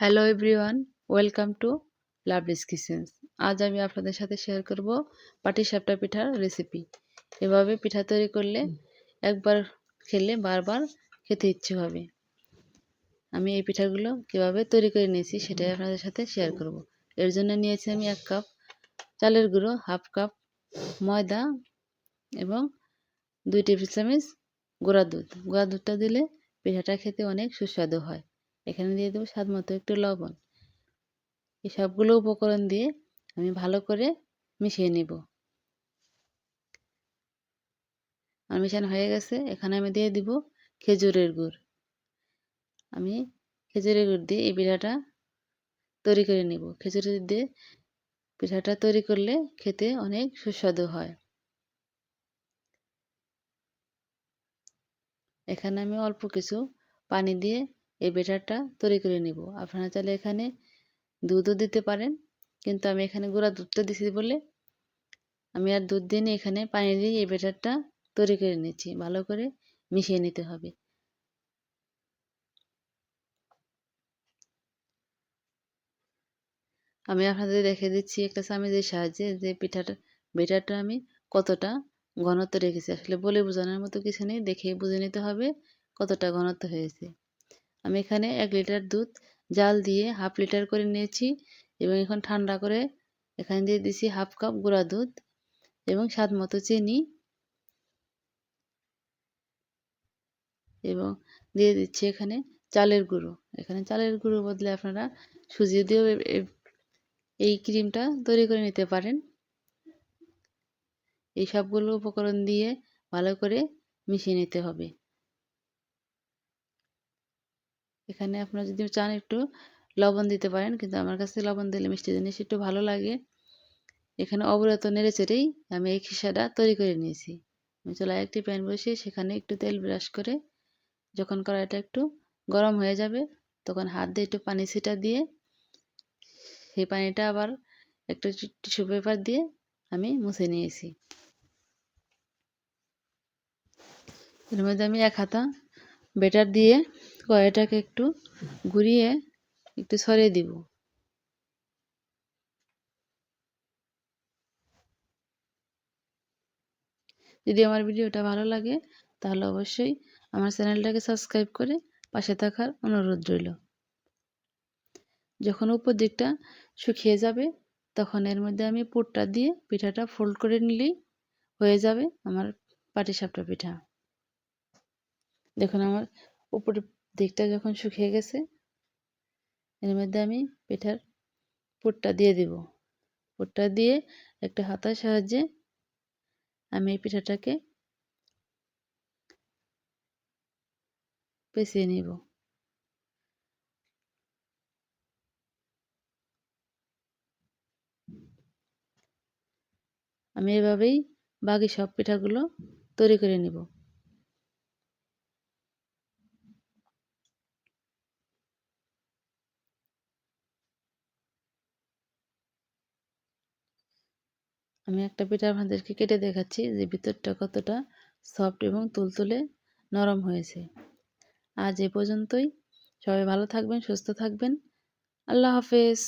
Hello everyone welcome to Lovely's Kitchens আজ আমি আপনাদের সাথে শেয়ার করব পাটিসাপটা পিঠার রেসিপি এভাবে পিঠা তৈরি করলে একবার খেলে বারবার খেতে ইচ্ছে হবে। আমি এই পিঠাগুলো কীভাবে তৈরি করে নিয়েছি সেটাই আপনাদের সাথে শেয়ার করব। এর জন্য নিয়েছি আমি এক কাপ চালের গুঁড়ো হাফ কাপ ময়দা এবং দুই টেবিল চামচ গুঁড়া দুধ। গুঁড়া দুধটা দিলে পিঠাটা খেতে অনেক সুস্বাদু হয়। এখানে দিয়ে দেবো স্বাদ মতো একটু লবণ। এই সবগুলো উপকরণ দিয়ে আমি ভালো করে মিশিয়ে নিব। আর মিশানো হয়ে গেছে। এখানে আমি দিয়ে দিব খেজুরের গুড়। আমি খেজুরের গুড় দিয়ে এই পিঠাটা তৈরি করে নিব। খেজুরের দিয়ে পিঠাটা তৈরি করলে খেতে অনেক সুস্বাদু হয়। এখানে আমি অল্প কিছু পানি দিয়ে এই বেটারটা তৈরি করে নিব। আপনারা চাইলে এখানে দুধও দিতে পারেন, কিন্তু আমি এখানে গুঁড়া দুধটা দিছি বলে আমি আর দুধ দিয়ে এখানে পানি দিয়ে এই বেটারটা তৈরি করে নিচ্ছি। ভালো করে মিশিয়ে নিতে হবে। আমি আপনাদের দেখে দিচ্ছি একটা চামিজের সাহায্যে যে পিঠাটা বেটারটা আমি কতটা ঘনত্ব রেখেছি। আসলে বলে বোঝানোর মতো কিছু নেই দেখে বুঝে নিতে হবে কতটা ঘনত্ব হয়েছে। আমি এখানে এক লিটার দুধ, জাল দিয়ে হাফ লিটার করে নিয়েছি এবং এখন ঠান্ডা করে এখানে দিয়ে দিছি হাফ কাপ গুঁড়া দুধ এবং স্বাদ মতো চিনি এবং দিয়ে দিচ্ছি এখানে চালের গুঁড়ো। এখানে চালের গুঁড়ো বদলে আপনারা সুজি দিয়েও এই ক্রিমটা তৈরি করে নিতে পারেন। এই সবগুলো উপকরণ দিয়ে ভালো করে মিশিয়ে নিতে হবে। এখানে আপনারা যদি চান একটু লবণ দিতে পারেন, কিন্তু আমার কাছে লবণ দিলে মিষ্টি জিনিস একটু ভালো লাগে। এখানে অবরত নেড়ে চেড়েই আমি এই খিসাটা তৈরি করে নিয়েছি। আমি চুলায় একটি প্যান বসিয়ে সেখানে একটু তেল ব্রাশ করে যখন কড়াইটা একটু গরম হয়ে যাবে, তখন হাত দিয়ে একটু পানি ছিটা দিয়ে সেই পানিটা আবার একটা টিস্যু পেপার দিয়ে আমি মুছে নিয়েছি। এর মধ্যে আমি এক হাতা বেটার দিয়ে কড়াইটাকে একটু ঘুরিয়ে একটু সরিয়ে দিব। যদি আমার ভিডিওটা ভালো লাগে, তাহলে অবশ্যই আমার চ্যানেলটাকে সাবস্ক্রাইব করে পাশে থাকার অনুরোধ রইল। যখন উপর দিকটা শুকিয়ে যাবে, তখন এর মধ্যে আমি পুরটা দিয়ে পিঠাটা ফোল্ড করে নিলেই হয়ে যাবে আমার পাটিসাপটা পিঠা। দেখুন আমার উপরের দিকটা যখন শুকিয়ে গেছে, এর মধ্যে আমি পিঠার পুরটা দিয়ে দিব। পুরটা দিয়ে একটা হাতার সাহায্যে আমি এই পিঠাটাকে পেঁচিয়ে নিব। আমি এভাবেই বাকি সব পিঠাগুলো তৈরি করে নিব। আমি একটা পিঠা আপনাদেরকে কেটে দেখাচ্ছি যে ভিতরটা কতটা সফট এবং তুলতুলে নরম হয়েছে। আজ এ পর্যন্তই। সবাই ভালো থাকবেন, সুস্থ থাকবেন। আল্লাহ হাফেজ।